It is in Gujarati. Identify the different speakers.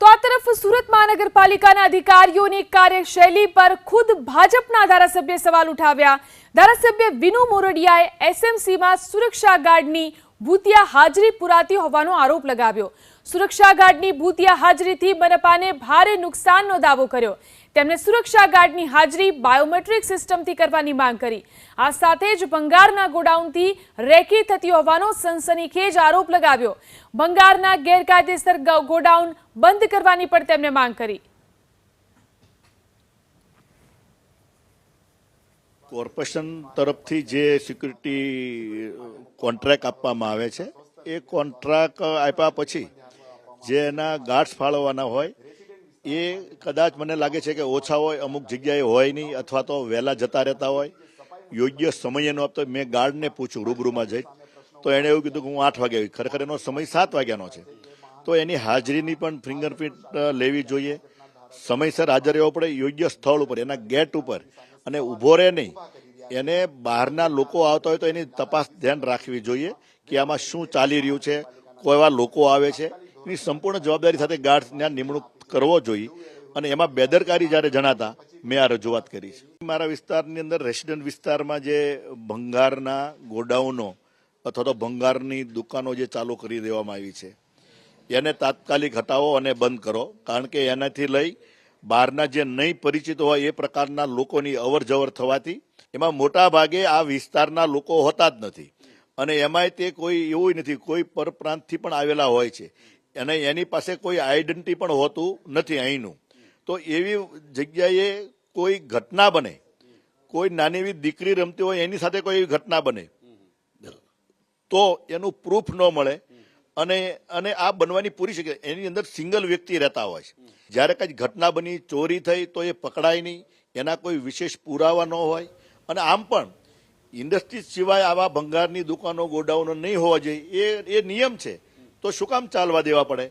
Speaker 1: તો આ તરફ સુરત મહાનગરપાલિકાના અધિકારીઓની કાર્યશૈલી પર ખુદ ભાજપના ધારાસભ્ય સવાલ ઉઠાવ્યા. ધારાસભ્ય વિનુ મોરડિયાએ એસએમસીમાં સુરક્ષા ગાર્ડની ભૂતિયા હાજરી પુરાતી હોવાનો આરોપ લગાવ્યો. સુરક્ષા ગાર્ડની ભૂતિયા હાજરીથી મનપાને ભારે નુકસાનનો દાવો કર્યો. તેમણે સુરક્ષા ગાર્ડની હાજરી બાયોમેટ્રિક સિસ્ટમથી કરવાની માંગ કરી. આ સાથે જ ભંગારના ગોડાઉનથી રેકી થતી હોવાનો સનસનીખેજ આરોપ લગાવ્યો. ભંગારના ગેરકાયદેસર ગોડાઉન બંધ કરવાની પણ તેમણે માંગ કરી.
Speaker 2: કોર્પોરેશન તરફથી જે સિક્યુરિટી કોન્ટ્રાક્ટ આપવામાં આવે છે. એ કોન્ટ્રાક્ટ આપ્યા પછી જે એના ગાર્ડ્સ ફાળવવાના હોય, એ કદાચ મને લાગે છે કે ઓછા હોય, અમુક જગ્યાએ હોય નહીં અથવા તો વહેલા જતા રહેતા હોય, યોગ્ય સમય એનો આપતો મેં ગાર્ડને પૂછ્યું, રૂબરૂમાં જઈ. તો એણે એવું કીધું કે હું આઠ વાગે આવી. ખરેખર એનો સમય સાત વાગ્યાનો છે. તો એની હાજરીની પણ ફિંગરપ્રિન્ટ લેવી જોઈએ. સમયસર હાજર રહેવો પડે, યોગ્ય સ્થળ ઉપર, એના ગેટ ઉપર. અને ઊભો રહે નહીં એને બહારના લોકો આવતા હોય તો એની તપાસ ધ્યાન રાખવી જોઈએ કે આમાં શું ચાલી રહ્યું છે, કેવા લોકો આવે છે. એની સંપૂર્ણ જવાબદારી સાથે ગાર્ડ્સને નિમણૂક કરવો જોઈએ. અને એમાં બેદરકારી જ્યારે જણાતા, મેં આ રજૂઆત કરી છે. મારા વિસ્તારની અંદર રેસિડન્ટ વિસ્તારમાં જે ભંગારના ગોડાઉનો અથવા તો ભંગારની દુકાનો જે ચાલુ કરી દેવામાં આવી છે, એને તાત્કાલિક હટાવો અને બંધ કરો. કારણ કે એનાથી લઈ બહારના જે નહીં પરિચિત હોય એ પ્રકારના લોકોની અવર થવાથી એમાં મોટા ભાગે આ વિસ્તારના લોકો હોતા જ નથી. અને એમાંય તે કોઈ એવું નથી, કોઈ પરપ્રાંતથી પણ આવેલા હોય છે. અને એની પાસે કોઈ આઈડેન્ટિટી પણ હોતું નથી અહીંનું. તો એવી જગ્યાએ કોઈ ઘટના બને, કોઈ નાની એવી દીકરી રમતી હોય એની સાથે કોઈ એવી ઘટના બને, તો એનું પ્રૂફ ન મળે. અને અને આ બનવાની પૂરી શકે એની અંદર સિંગલ વ્યક્તિ રહેતા હોય છે. જ્યારે કંઈક ઘટના બની, ચોરી થઈ, તો એ પકડાય નહીં. એના કોઈ વિશેષ પુરાવા ન હોય. અને આમ પણ, ઇન્ડસ્ટ્રી સિવાય આવા ભંગારની દુકાનો, ગોડાઉનો નહીં હોવા જોઈએ. એ એ નિયમ છે. તો શું કામ ચાલવા દેવા પડે?